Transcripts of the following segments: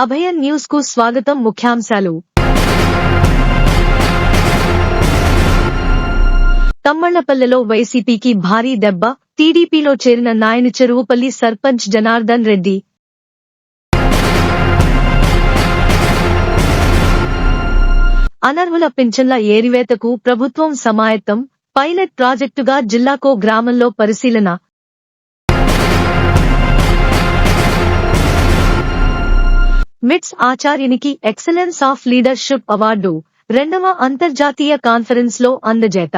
అభయన్ న్యూస్కు స్వాగతం ముఖ్యాంశాలు. తమ్మళ్ళపల్లెలో వైసీపీకి భారీ దెబ్బ టీడీపీలో చేరిన నాయని చెరువుపల్లి సర్పంచ్ జనార్దన్ రెడ్డి. అనర్హుల పింఛన్ల ఏరివేతకు ప్రభుత్వం సమాయత్తం పైలట్ ప్రాజెక్టుగా జిల్లాకో గ్రామంలో పరిశీలన. మిట్స్ ఆచార్యునికి ఎక్సలెన్స్ ఆఫ్ లీడర్షిప్ అవార్డు రెండవ అంతర్జాతీయ కాన్ఫరెన్స్లో అందజేత.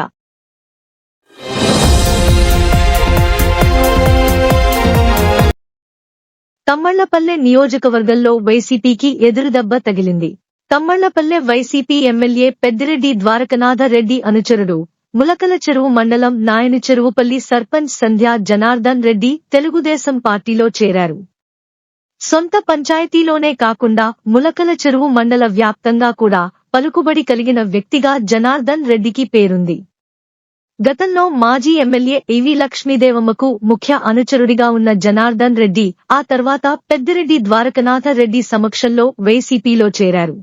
తమ్మళ్ళపల్లె నియోజకవర్గంలో వైసీపీకి ఎదురుదెబ్బ తగిలింది. తమ్మళ్ళపల్లె వైసీపీ ఎమ్మెల్యే పెద్దిరెడ్డి ద్వారకనాథ రెడ్డి అనుచరుడు ములకల చెరువు మండలం నాయని చెరువుపల్లి సర్పంచ్ సంధ్యా జనార్దన్ రెడ్డి తెలుగుదేశం పార్టీలో చేరారు. సొంత పంచాయతీలోనే కాకుండా ములకల చెరువు మండల వ్యాప్తంగా కూడా పలుకుబడి కలిగిన వ్యక్తిగా జనార్దన్ రెడ్డికి పేరుంది. గతంలో మాజీ ఎమ్మెల్యే ఈవి లక్ష్మీదేవమ్మకు ముఖ్య అనుచరుడిగా ఉన్న జనార్దన్ రెడ్డి ఆ తర్వాత పెద్దిరెడ్డి ద్వారకనాథ రెడ్డి సమక్షంలో వైసీపీలో చేరారు.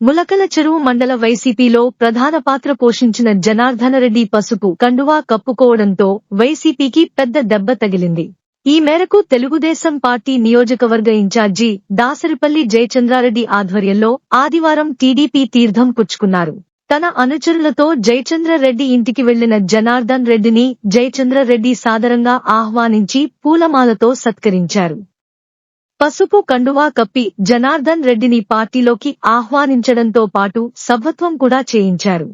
ములకల చెరువు మండల వైసీపీలో ప్రధాన పాత్ర పోషించిన జనార్దన రెడ్డి పసుపు కండువా కప్పుకోవడంతో వైసీపీకి పెద్ద దెబ్బ తగిలింది. ఈ మేరకు తెలుగుదేశం పార్టీ నియోజకవర్గ ఇన్ఛార్జి దాసరిపల్లి జయచంద్రారెడ్డి ఆధ్వర్యంలో ఆదివారం టీడీపీ తీర్థం పుచ్చుకున్నారు. తన అనుచరులతో జయచంద్రరెడ్డి ఇంటికి వెళ్ళిన జనార్దన్ రెడ్డిని జయచంద్రరెడ్డి సాదరంగా ఆహ్వానించి పూలమాలతో సత్కరించారు. పసుపు కండువా కప్పి జనార్దన్ రెడ్డిని పార్టీలోకి ఆహ్వానించడంతో పాటు సభ్యత్వం కూడా చేయించారు.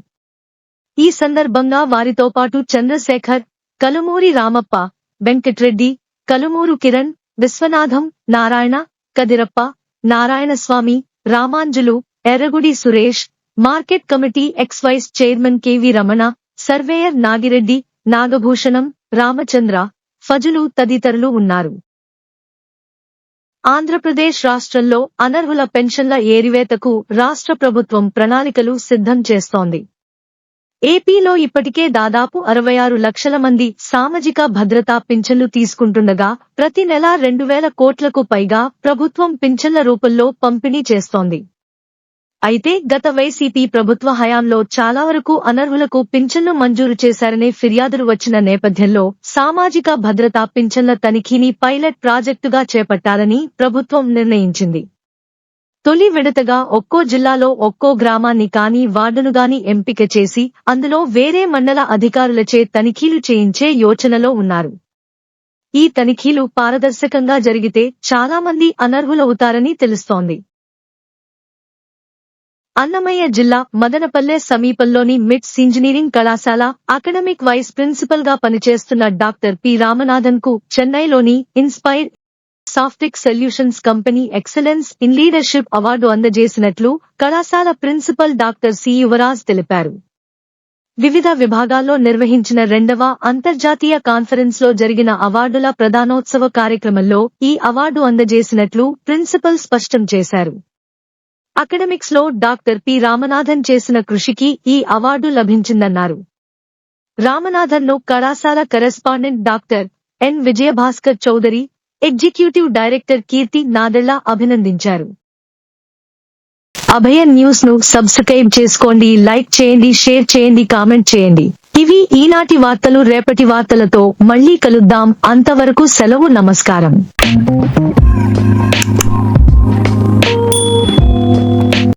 ఈ సందర్భంగా వారితో పాటు Chandrasekhar Kalumuri Ramappa Venkatreddy Kalumuru Kiran Viswanatham Narayana Kadirappa Narayanaswamy Ramanjulu Erragudi Suresh market committee ex vice chairman KV Ramana surveyor Nagireddy Nagabhushanam Ramachandra Fazulu తదితరులు ఉన్నారు. ఆంధ్రప్రదేశ్ రాష్ట్రంలో అనర్హుల పెన్షన్ల ఏరివేతకు రాష్ట్ర ప్రభుత్వం ప్రణాళికలు సిద్ధం చేస్తోంది. ఏపీలో ఇప్పటికే దాదాపు అరవై ఆరు లక్షల మంది సామాజిక భద్రతా పింఛన్లు తీసుకుంటుండగా ప్రతి నెల రెండు వేల కోట్లకు పైగా ప్రభుత్వం పింఛన్ల రూపంలో పంపిణీ చేస్తోంది. అయితే గత వైసీపీ ప్రభుత్వ హయాంలో చాలా వరకు అనర్హులకు పింఛన్లు మంజూరు చేశారనే ఫిర్యాదులు వచ్చిన నేపథ్యంలో సామాజిక భద్రతా పింఛన్ల తనిఖీని పైలట్ ప్రాజెక్టుగా చేపట్టాలని ప్రభుత్వం నిర్ణయించింది. తొలి విడతగా ఒక్కో జిల్లాలో ఒక్కో గ్రామాన్ని కానీ వార్డును గాని ఎంపిక చేసి అందులో వేరే మండల అధికారులచే తనిఖీలు చేయించే యోచనలో ఉన్నారు. ఈ తనిఖీలు పారదర్శకంగా జరిగితే చాలా మంది అనర్హులవుతారని తెలుస్తోంది. అన్నమయ్య జిల్లా మదనపల్లె సమీపంలోని మిట్స్ ఇంజనీరింగ్ కళాశాల అకాడమిక్ వైస్ ప్రిన్సిపల్గా పనిచేస్తున్న డాక్టర్ పి రామనాథన్కు చెన్నైలోని Inspire Softech solutions company excellence in leadership award అందజేసినట్లు కళాశాల ప్రిన్సిపల్ డాక్టర్ సి యువరాజ్ తెలిపారు. వివిధ విభాగాల్లో నిర్వహించిన రెండవ అంతర్జాతీయ కాన్ఫరెన్స్లో జరిగిన అవార్డుల ప్రధానోత్సవ కార్యక్రమంలో ఈ అవార్డు అందజేసినట్లు ప్రిన్సిపల్ స్పష్టం చేశారు. అకాడమిక్స్లో డాక్టర్ పి రామనాథన్ చేసిన కృషికి ఈ అవార్డు లభించిందన్నారు. రామనాథన్ను కళాశాల correspondent doctor N Vijayabhaskar Chowdary executive director Keerthi Nadella అభినందించారు. అభయ న్యూస్ను సబ్స్క్రైబ్ చేసుకోండి లైక్ చేయండి షేర్ చేయండి కామెంట్ చేయండి. ఇవి ఈనాటి వార్తలు రేపటి వార్తలతో మళ్ళీ కలుద్దాం. అంతవరకు సెలవు నమస్కారం.